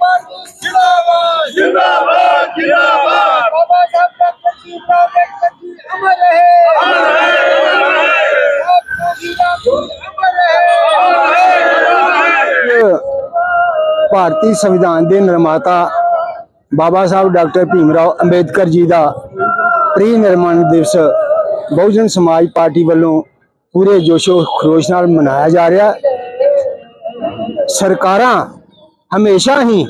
Party ਜਿੰਦਾਬਾਦ ਜਿੰਦਾਬਾਦ ਜਿੰਦਾਬਾਦ ਬਾਬਾ ਸਾਹਿਬ ਡਾਕਟਰ ਭੀਮਰਾਓ ਅੰਬੇਡਕਰ ਜੀ ਅਮਰ ਰਹੇ ਅਮਰ ਰਹੇ ਅਮਰ ਰਹੇ ਸਾਹਿਬ ਜੋਗੀਰਾਮ ਜੀ ਅਮਰ ਰਹੇ ਭਾਰਤੀ ਸੰਵਿਧਾਨ ਦੇ ਨਿਰਮਾਤਾ ਬਾਬਾ ਸਾਹਿਬ ਡਾਕਟਰ ਭੀਮਰਾਓ ਅੰਬੇਦਕਰ ਜੀ ਦਾ ਪ੍ਰੀ ਨਿਰਮਾਣ ਦਿਵਸ ਬਹੁਜਨ ਸਮਾਜ ਪਾਰਟੀ ਵੱਲੋਂ ਪੂਰੇ ਜੋਸ਼ੋ ਖਰੋਸ਼ ਨਾਲ ਮਨਾਇਆ ਜਾ ਰਿਹਾ ਹੈ। ਸਰਕਾਰਾਂ ਹਮੇਸ਼ਾ ਹੀ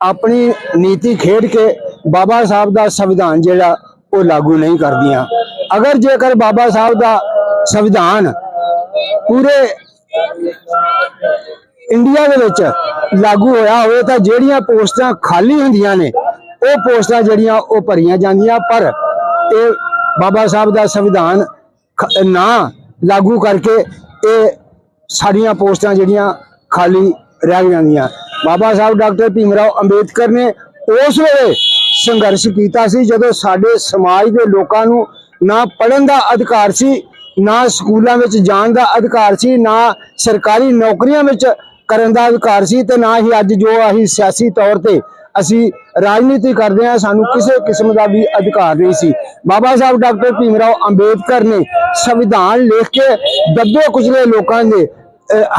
ਆਪਣੀ ਨੀਤੀ ਖੇਡ ਕੇ ਬਾਬਾ ਸਾਹਿਬ ਦਾ ਸੰਵਿਧਾਨ ਜਿਹੜਾ, ਉਹ ਲਾਗੂ ਨਹੀਂ ਕਰਦੀਆਂ। ਅਗਰ ਜੇਕਰ ਬਾਬਾ ਸਾਹਿਬ ਦਾ ਸੰਵਿਧਾਨ ਪੂਰੇ ਇੰਡੀਆ ਦੇ ਵਿੱਚ ਲਾਗੂ ਹੋਇਆ ਹੋਵੇ, ਤਾਂ ਜਿਹੜੀਆਂ ਪੋਸਟਾਂ ਖਾਲੀ ਹੁੰਦੀਆਂ ਨੇ, ਉਹ ਪੋਸਟਾਂ ਜਿਹੜੀਆਂ, ਉਹ ਭਰੀਆਂ ਜਾਂਦੀਆਂ। ਪਰ ਇਹ ਬਾਬਾ ਸਾਹਿਬ ਦਾ ਸੰਵਿਧਾਨ ਨਾ ਲਾਗੂ ਕਰਕੇ ਇਹ ਸਾਡੀਆਂ ਪੋਸਟਾਂ ਜਿਹੜੀਆਂ ਖਾਲੀ ਰਹਿ ਜਾਂਦੀਆਂ। ਬਾਬਾ ਸਾਹਿਬ ਡਾਕਟਰ ਭੀਮਰਾਓ ਅੰਬੇਦਕਰ ਨੇ ਉਸ ਵੇਲੇ ਸੰਘਰਸ਼ ਕੀਤਾ ਸੀ ਜਦੋਂ ਸਾਡੇ ਸਮਾਜ ਦੇ ਲੋਕਾਂ ਨੂੰ ਨਾ ਪੜ੍ਹਨ ਦਾ ਅਧਿਕਾਰ ਸੀ, ਨਾ ਸਕੂਲਾਂ ਵਿੱਚ ਜਾਣ ਦਾ ਅਧਿਕਾਰ ਸੀ, ਨਾ ਸਰਕਾਰੀ ਨੌਕਰੀਆਂ ਵਿੱਚ ਕਰਨ ਦਾ ਅਧਿਕਾਰ ਸੀ ਤੇ ਨਾ ਹੀ ਅੱਜ ਜੋ ਅਸੀਂ ਸਿਆਸੀ ਤੌਰ ਤੇ ਅਸੀਂ ਰਾਜਨੀਤੀ ਕਰਦੇ ਹਾਂ, ਸਾਨੂੰ ਕਿਸੇ ਕਿਸਮ ਦਾ ਵੀ ਅਧਿਕਾਰ ਨਹੀਂ ਸੀ। ਬਾਬਾ ਸਾਹਿਬ ਡਾਕਟਰ ਭੀਮਰਾਓ ਅੰਬੇਦਕਰ ਨੇ ਸੰਵਿਧਾਨ ਲਿਖ ਕੇ ਦੱਬੇ ਕੁਚਲੇ ਲੋਕਾਂ ਦੇ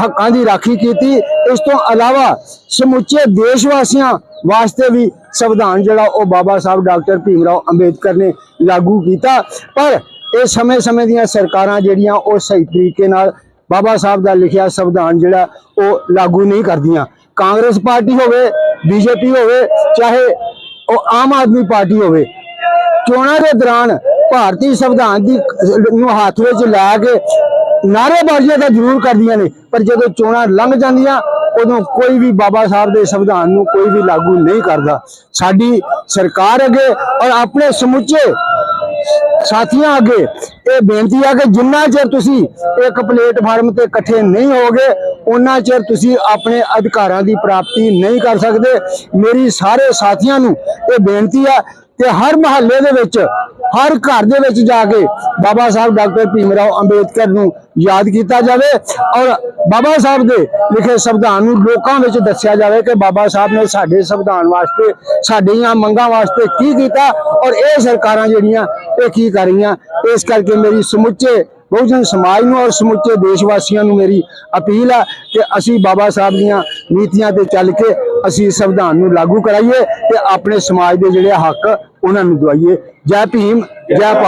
ਹੱਕਾਂ ਦੀ ਰਾਖੀ ਕੀਤੀ। ਇਸ ਤੋਂ ਇਲਾਵਾ ਸਮੁੱਚੇ ਦੇਸ਼ ਵਾਸੀਆਂ ਵਾਸਤੇ ਵੀ ਸੰਵਿਧਾਨ ਜਿਹੜਾ ਉਹ ਬਾਬਾ ਸਾਹਿਬ ਡਾਕਟਰ ਭੀਮ ਰਾਓ ਅੰਬੇਦਕਰ ਨੇ ਲਾਗੂ ਕੀਤਾ। ਪਰ ਇਹ ਸਮੇਂ-ਸਮੇਂ ਦੀਆਂ ਸਰਕਾਰਾਂ ਜਿਹੜੀਆਂ ਉਹ ਸਹੀ ਤਰੀਕੇ ਨਾਲ ਬਾਬਾ ਸਾਹਿਬ ਦਾ ਲਿਖਿਆ ਸੰਵਿਧਾਨ ਜਿਹੜਾ ਉਹ ਲਾਗੂ ਨਹੀਂ ਕਰਦੀਆਂ। ਕਾਂਗਰਸ ਪਾਰਟੀ ਹੋਵੇ, ਬੀਜੇਪੀ ਹੋਵੇ, ਚਾਹੇ ਉਹ ਆਮ ਆਦਮੀ ਪਾਰਟੀ ਹੋਵੇ, ਚੋਣਾਂ ਦੇ ਦੌਰਾਨ ਭਾਰਤੀ ਸੰਵਿਧਾਨ ਦੀ ਨੂੰ ਹੱਥ ਵਿੱਚ ਲੈ ਕੇ ਨਾਅਰੇਬਾਜ਼ੀਆਂ ਤਾਂ ਜ਼ਰੂਰ ਕਰਦੀਆਂ ਨੇ, ਪਰ ਜਦੋਂ ਚੋਣਾਂ ਲੰਘ ਜਾਂਦੀਆਂ, ਉਦੋਂ ਕੋਈ ਵੀ ਬਾਬਾ ਸਾਹਿਬ ਦੇ ਸੰਵਿਧਾਨ ਨੂੰ ਕੋਈ ਵੀ ਲਾਗੂ ਨਹੀਂ ਕਰਦਾ। ਸਾਡੀ ਸਰਕਾਰ ਅੱਗੇ ਔਰ ਆਪਣੇ ਸਮੁੱਚੇ ਸਾਥੀਆਂ ਅੱਗੇ ਇਹ ਬੇਨਤੀ ਆ ਕਿ ਜਿੰਨਾ ਚਿਰ ਤੁਸੀਂ ਇੱਕ ਪਲੇਟਫਾਰਮ ਤੇ ਇਕੱਠੇ ਨਹੀਂ ਹੋਗੇ ਉਹਨਾਂ ਚਿਰ ਤੁਸੀਂ ਆਪਣੇ ਅਧਿਕਾਰਾਂ ਦੀ ਪ੍ਰਾਪਤੀ ਨਹੀਂ ਕਰ ਸਕਦੇ। ਮੇਰੀ ਸਾਰੇ ਸਾਥੀਆਂ ਨੂੰ ਇਹ ਬੇਨਤੀ ਆ ਕਿ ਹਰ ਮਹੱਲੇ ਦੇ ਵਿੱਚ, ਹਰ ਘਰ ਦੇ ਵਿੱਚ ਜਾ ਕੇ ਬਾਬਾ ਸਾਹਿਬ ਡਾਕਟਰ ਭੀਮ ਰਾਓ ਅੰਬੇਦਕਰ ਨੂੰ ਯਾਦ ਕੀਤਾ ਜਾਵੇ ਔਰ ਬਾਬਾ ਸਾਹਿਬ ਦੇ ਲਿਖੇ ਸੰਵਿਧਾਨ ਨੂੰ ਲੋਕਾਂ ਵਿੱਚ ਦੱਸਿਆ ਜਾਵੇ ਕਿ ਬਾਬਾ ਸਾਹਿਬ ਨੇ ਸਾਡੇ ਸੰਵਿਧਾਨ ਵਾਸਤੇ, ਸਾਡੀਆਂ ਮੰਗਾਂ ਵਾਸਤੇ ਕੀ ਕੀਤਾ ਔਰ ਇਹ ਸਰਕਾਰਾਂ ਜਿਹੜੀਆਂ, ਇਹ ਕੀ ਕਰ ਰਹੀਆਂ। ਇਸ ਕਰਕੇ ਮੇਰੀ ਸਮੁੱਚੇ ਬਹੁਜਨ ਸਮਾਜ ਨੂੰ ਔਰ ਸਮੁੱਚੇ ਦੇਸ਼ ਵਾਸੀਆਂ ਨੂੰ ਮੇਰੀ ਅਪੀਲ ਆ ਕਿ ਅਸੀਂ ਬਾਬਾ ਸਾਹਿਬ ਦੀਆਂ ਨੀਤੀਆਂ ਤੇ ਚੱਲ ਕੇ ਅਸੀਂ ਸੰਵਿਧਾਨ ਨੂੰ ਲਾਗੂ ਕਰਾਈਏ ਤੇ ਆਪਣੇ ਸਮਾਜ ਦੇ ਜਿਹੜੇ ਹੱਕ ਉਹਨਾਂ ਨੂੰ ਦਵਾਈਏ। ਜੈ ਭੀਮ, ਜੈ ਭਾਰਤ।